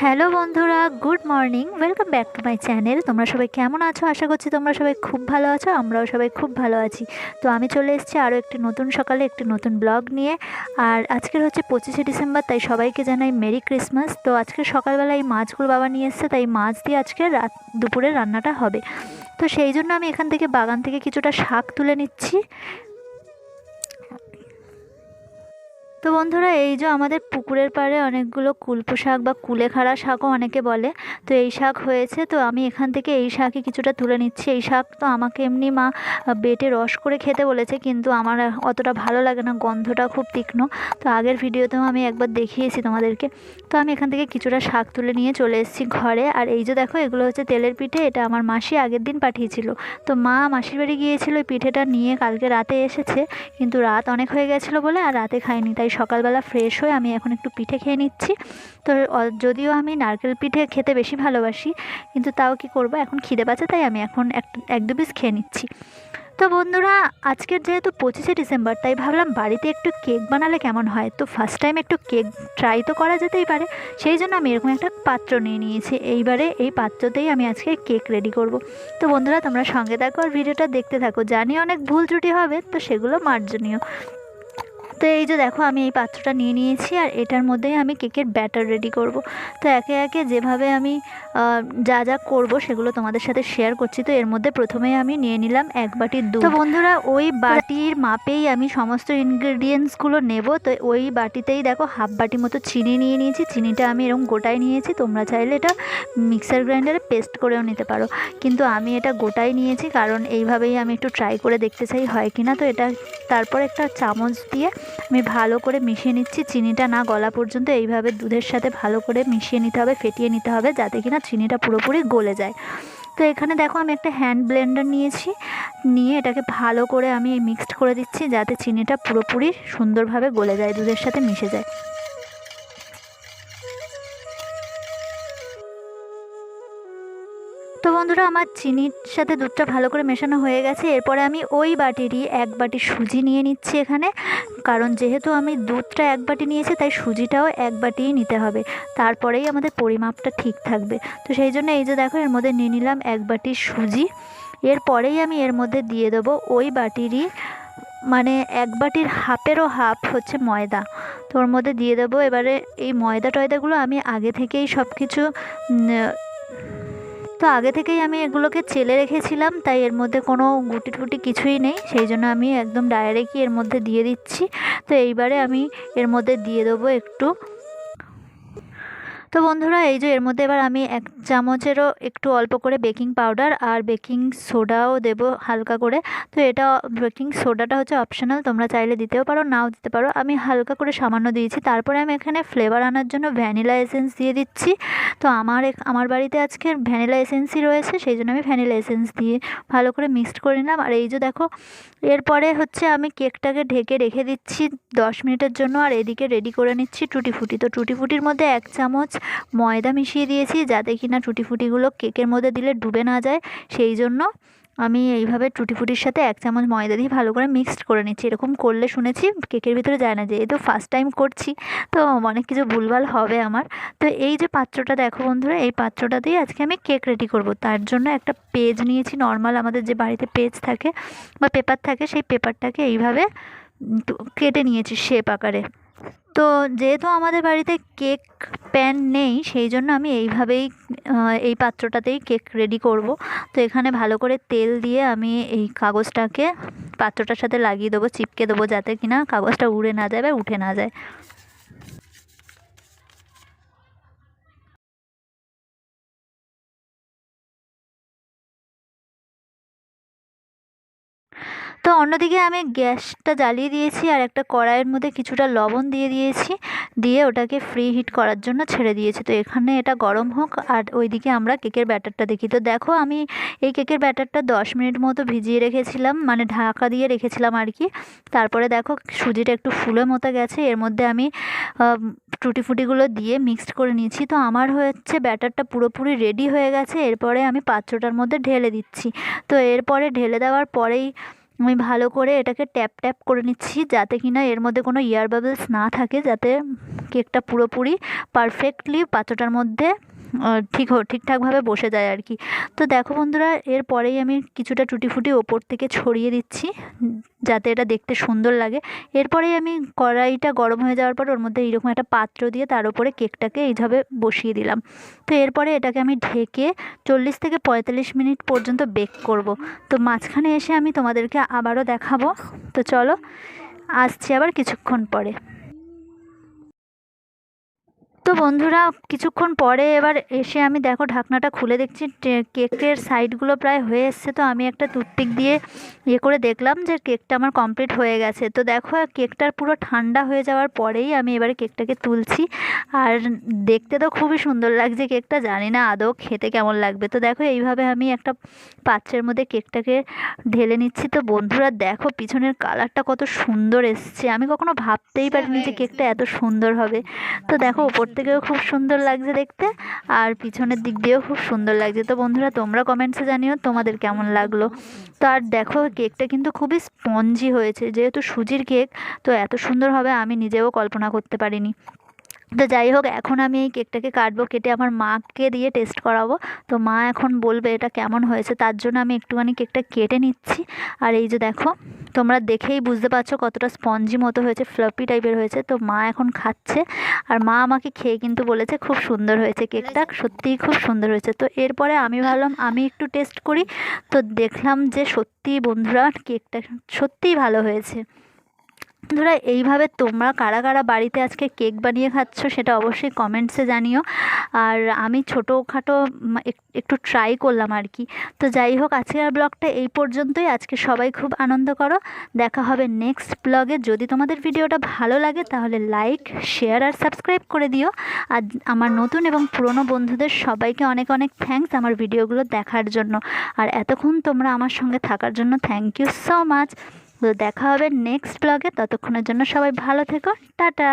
Hello বন্ধুরা, good morning, welcome back to my channel. তোমরা সবাই কেমন আছো? আশা করছি তোমরা সবাই খুব ভালো আছো, আমরাও সবাই খুব ভালো আছি। তো আমি চলে এসেছি আরও একটি নতুন সকালে, একটি নতুন ব্লগ নিয়ে। আর আজকের হচ্ছে পঁচিশে ডিসেম্বর, তাই সবাইকে জানাই মেরি ক্রিসমাস। তো আজকে সকালবেলা এই মাছগুলো বাবা নিয়ে এসছে, তাই মাছ দিয়ে আজকে রাত দুপুরে রান্নাটা হবে। তো সেই জন্য আমি এখান থেকে বাগান থেকে কিছুটা শাক তুলে নিচ্ছি। তো বন্ধুরা, এই যে আমাদের পুকুরের পাড়ে অনেকগুলো কুলপু শাক বা কুলেখাড়া শাকও অনেকে বলে, তো এই শাক হয়েছে, তো আমি এখান থেকে এই শাকই কিছুটা তুলে নিচ্ছি। এই শাক তো আমাকে এমনি মা বেটে রস করে খেতে বলেছে, কিন্তু আমার অতটা ভালো লাগে না, গন্ধটা খুব তীক্ষ্ণ। তো আগের ভিডিওতেও আমি একবার দেখিয়েছি তোমাদেরকে। তো আমি এখান থেকে কিছুটা শাক তুলে নিয়ে চলে এসেছি ঘরে। আর এই যে দেখো, এগুলো হচ্ছে তেলের পিঠে, এটা আমার মাসি আগের দিন পাঠিয়েছিল। তো মা মাসির বাড়ি গিয়েছিল ওই পিঠেটা নিয়ে কালকে রাতে এসেছে। কিন্তু রাত অনেক হয়ে গেছিল বলে আর রাতে খাইনি, তাই সকালবেলা ফ্রেশ হয়ে আমি এখন একটু পিঠে খেয়ে নিচ্ছি। তো যদিও আমি নারকেল পিঠে খেতে বেশি ভালোবাসি, কিন্তু তাও কি করব? এখন খিদে পাচ্ছে, তাই আমি এখন এক এক দু পিস খেয়ে নিচ্ছি। তো বন্ধুরা, আজকের যেহেতু পঁচিশে ডিসেম্বর, তাই ভাবলাম বাড়িতে একটু কেক বানালে কেমন হয়? তো ফার্স্ট টাইম একটু কেক ট্রাই তো করা যেতেই পারে, সেই জন্য আমি এরকম একটা পাত্র নিয়ে নিয়েছি। এইবারে এই পাত্রতেই আমি আজকে কেক রেডি করব। তো বন্ধুরা, তোমরা সঙ্গে থাকো আর ভিডিওটা দেখতে থাকো। জানি অনেক ভুল ত্রুটি হবে, তো সেগুলো মার্জনীয়। তো এই যে দেখো, আমি এই পাত্রটা নিয়ে নিয়েছি আর এটার মধ্যেই আমি কেকের ব্যাটার রেডি করব। তো একে একে যেভাবে আমি যা যা করব সেগুলো তোমাদের সাথে শেয়ার করছি। তো এর মধ্যে প্রথমে আমি নিয়ে নিলাম এক বাটির দুধ। তো বন্ধুরা, ওই বাটির মাপেই আমি সমস্ত ইনগ্রেডিয়েন্টসগুলো নেব। তো ওই বাটিতেই দেখো, হাফ বাটি মতো চিনি নিয়ে নিয়েছি। চিনিটা আমি এরকম গোটায় নিয়েছি। তোমরা চাইলে এটা মিক্সার গ্রাইন্ডারে পেস্ট করেও নিতে পারো। কিন্তু আমি এটা গোটাই নিয়েছি কারণ এইভাবেই আমি একটু ট্রাই করে দেখতে চাই হয় কি না তো এটা, তারপর একটা চামচ দিয়ে আমি ভালো করে মিশিয়ে নিচ্ছি, চিনিটা না গলা পর্যন্ত এইভাবে দুধের সাথে ভালো করে মিশিয়ে নিতে হবে, ফেটিয়ে নিতে হবে যাতে কি না চিনিটা পুরোপুরি গলে যায়। তো এখানে দেখো আমি একটা হ্যান্ড ব্লেন্ডার নিয়েছি, নিয়ে এটাকে ভালো করে আমি মিক্সড করে দিচ্ছি যাতে চিনিটা পুরোপুরি সুন্দরভাবে গলে যায়, দুধের সাথে মিশে যায়। বন্ধুরা, আমার চিনির সাথে দুধটা ভালো করে মেশানো হয়ে গেছে। এরপরে আমি ওই বাটিরই এক বাটি সুজি নিয়ে নিচ্ছি এখানে। কারণ যেহেতু আমি দুধটা এক বাটি নিয়েছি, তাই সুজিটাও এক বাটিই নিতে হবে। তারপরেই আমাদের পরিমাপটা ঠিক থাকবে। তো সেই জন্য এই যে দেখো, এর মধ্যে নিয়ে নিলাম এক বাটি সুজি। এরপরেই আমি এর মধ্যে দিয়ে দেবো ওই বাটিরই মানে এক বাটির হাফেরও হাফ হচ্ছে ময়দা। তো ওর মধ্যে দিয়ে দেবো। এবারে এই ময়দা টয়দাগুলো আমি আগে থেকেই সব কিছু তো আগে থেকেই আমি এগুলোকে চেলে রেখেছিলাম, তাই এর মধ্যে কোনো গুটি টুটি কিছুই নেই, সেই জন্য আমি একদম ডাইরেক্টই এর মধ্যে দিয়ে দিচ্ছি। তো এইবারে আমি এর মধ্যে দিয়ে দেবো একটু তো বন্ধুরা, এই যে এর মধ্যে এবার আমি এক চামচেরও একটু অল্প করে বেকিং পাউডার আর বেকিং সোডাও দেব হালকা করে। তো এটা বেকিং সোডাটা হচ্ছে অপশনাল, তোমরা চাইলে দিতেও পারো, নাও দিতে পারো। আমি হালকা করে সামান্য দিয়েছি, তারপরে আমি এখানে ফ্লেভার আনার জন্য ভ্যানিলা এসেন্স দিয়ে দিচ্ছি। তো আমার আমার বাড়িতে আজকে ভ্যানিলা এসেন্সই রয়েছে, সেই জন্য আমি ভ্যানিলা এসেন্স দিয়ে ভালো করে মিক্সড করে নিলাম। আর এই যে দেখো, এরপরে হচ্ছে আমি কেকটাকে ঢেকে রেখে দিচ্ছি দশ মিনিটের জন্য, আর এদিকে রেডি করে নিচ্ছি টুটি ফুটি তো টুটি ফুটির মধ্যে এক চামচ ময়দা মিশিয়ে দিয়েছি যাতে কিনা টুটি ফুটিগুলো কেকের মধ্যে দিলে ডুবে না যায়। সেই জন্য আমি এইভাবে টুটি ফুটির সাথে এক চামচ ময়দা দিয়ে ভালো করে মিক্সড করে নিচ্ছি। এরকম করলে শুনেছি কেকের ভিতরে যায় না যেহেতু ফার্স্ট টাইম করছি, তো অনেক কিছু ভুলভাল হবে আমার। তো এই যে পাত্রটা দেখো বন্ধুরা, এই পাত্রটা দিয়ে আজকে আমি কেক রেডি করব। তার জন্য একটা পেজ নিয়েছি নর্মাল আমাদের যে বাড়িতে পেজ থাকে বা পেপার থাকে, সেই পেপারটাকে এইভাবে তো কেটে নিয়েছি শেপ আকারে। তো যেহেতু আমাদের বাড়িতে কেক প্যান নেই, সেই জন্য আমি এইভাবেই এই পাত্রটাতেই কেক রেডি করব। তো এখানে ভালো করে তেল দিয়ে আমি এই কাগজটাকে, পাত্রটার সাথে লাগিয়ে দেবো, চিপকে দেবো যাতে কিনা কাগজটা উড়ে না যায় বা উঠে না যায়। তো অন্যদিকে আমি গ্যাসটা জ্বালিয়ে দিয়েছি আর একটা কড়াইয়ের মধ্যে কিছুটা লবণ দিয়ে দিয়েছি। দিয়ে ওটাকে ফ্রি হিট করার জন্য ছেড়ে দিয়েছি। তো এখানে এটা গরম হোক আর ওইদিকে আমরা কেকের ব্যাটারটা দেখি। তো দেখো আমি এই কেকের ব্যাটারটা দশ মিনিট মতো ভিজিয়ে রেখেছিলাম মানে ঢাকা দিয়ে রেখেছিলাম আর কি। তারপরে দেখো সুজিটা একটু ফুলে মতো গেছে। এর মধ্যে আমি আম, টুটি ফুটিগুলো দিয়ে মিক্সড করে নিয়েছি। তো আমার হচ্ছে ব্যাটারটা পুরোপুরি রেডি হয়ে গেছে। এরপরে আমি পাত্রটার মধ্যে ঢেলে দিচ্ছি। তো এরপরে ঢেলে দেওয়ার পরেই আমি ভালো করে এটাকে ট্যাপ ট্যাপ করে নিচ্ছি যাতে কিনা এর মধ্যে কোনো এয়ার বাবলস না থাকে, যাতে কেকটা পুরোপুরি পারফেক্টলি পাত্রটার মধ্যে ঠিক ঠিকঠাকভাবে বসে যায় আর কি। তো দেখো বন্ধুরা, এরপরেই আমি কিছুটা টুটি ফুটি ওপর থেকে ছড়িয়ে দিচ্ছি, যাতে এটা দেখতে সুন্দর লাগে। এরপরেই আমি কড়াইটা গরম হয়ে যাওয়ার পর ওর মধ্যে এইরকম একটা পাত্র দিয়ে তার উপরে কেকটাকে এইভাবে বসিয়ে দিলাম। তো এরপরে এটাকে আমি ঢেকে চল্লিশ থেকে পঁয়তাল্লিশ মিনিট পর্যন্ত বেক করব। তো মাঝখানে এসে আমি তোমাদেরকে আবারও দেখাবো। তো চলো, আসছি আবার কিছুক্ষণ পরে। তো বন্ধুরা কিছুক্ষণ পরে এবার এসে আমি দেখো ঢাকনাটা খুলে দেখছি কেকের সাইডগুলো প্রায় হয়ে এসছে। তো আমি একটা টুথপিক দিয়ে ইয়ে করে দেখলাম যে কেকটা আমার কমপ্লিট হয়ে গেছে। তো দেখো কেকটার পুরো ঠান্ডা হয়ে যাওয়ার পরেই আমি এবারে কেকটাকে তুলছি। আর দেখতে তো খুবই সুন্দর লাগছে কেকটা জানি না আদৌ খেতে কেমন লাগবে। তো দেখো এইভাবে আমি একটা পাত্রের মধ্যে কেকটাকে ঢেলে নিচ্ছি। তো বন্ধুরা দেখো পিছনের কালারটা কত সুন্দর এসছে। আমি কখনো ভাবতেই পারিনি যে কেকটা এত সুন্দর হবে। তো দেখো ওপর থেকেও খুব সুন্দর লাগছে দেখতে আর পিছনের দিক দিয়েও খুব সুন্দর লাগছে। তো বন্ধুরা, তোমরা কমেন্টসে জানিও তোমাদের কেমন লাগল। তো আর দেখো কেকটা কিন্তু খুবই স্পঞ্জি হয়েছে। যেহেতু সুজির কেক তো এত সুন্দর হবে আমি নিজেও কল্পনা করতে পারিনি। তো যাই হোক, এখন আমি এই কেকটাকে কাটবো, কেটে আমার মাকে দিয়ে টেস্ট করাবো। তো মা এখন বলবে এটা কেমন হয়েছে, তার জন্য আমি একটুখানি কেকটা কেটে নিচ্ছি। আর এই যে দেখো, তোমরা দেখেই বুঝতে পারছ কতটা স্পঞ্জি মতো হয়েছে ফ্লপি টাইপের হয়েছে। তো মা এখন খাচ্ছে, আর মা আমাকে খেয়ে কিন্তু বলেছে খুব সুন্দর হয়েছে কেকটা, সত্যিই খুব সুন্দর হয়েছে। তো এরপরে আমি ভাবলাম, আমি একটু টেস্ট করি। তো দেখলাম যে সত্যিই বন্ধুরা, কেকটা সত্যিই ভালো হয়েছে। বন্ধুরা, এইভাবে তোমরা কারা কারা বাড়িতে আজকে কেক বানিয়ে খাচ্ছ সেটা অবশ্যই কমেন্টসে জানিও। আর আমি ছোটোখাটো একটু ট্রাই করলাম আর কি। তো যাই হোক, আজকের ব্লগটা এই পর্যন্তই। আজকে সবাই খুব আনন্দ করো। দেখা হবে নেক্সট ব্লগে যদি তোমাদের ভিডিওটা ভালো লাগে, তাহলে লাইক শেয়ার আর সাবস্ক্রাইব করে দিও। আর আমার নতুন এবং পুরনো বন্ধুদের সবাইকে অনেক অনেক থ্যাঙ্কস আমার ভিডিওগুলো দেখার জন্য। আর এতক্ষণ তোমরা আমার সঙ্গে থাকার জন্য থ্যাংক ইউ সো মাচ তো দেখা হবে নেক্সট ব্লগে ততক্ষণের জন্য সবাই ভালো থেকো। টাটা!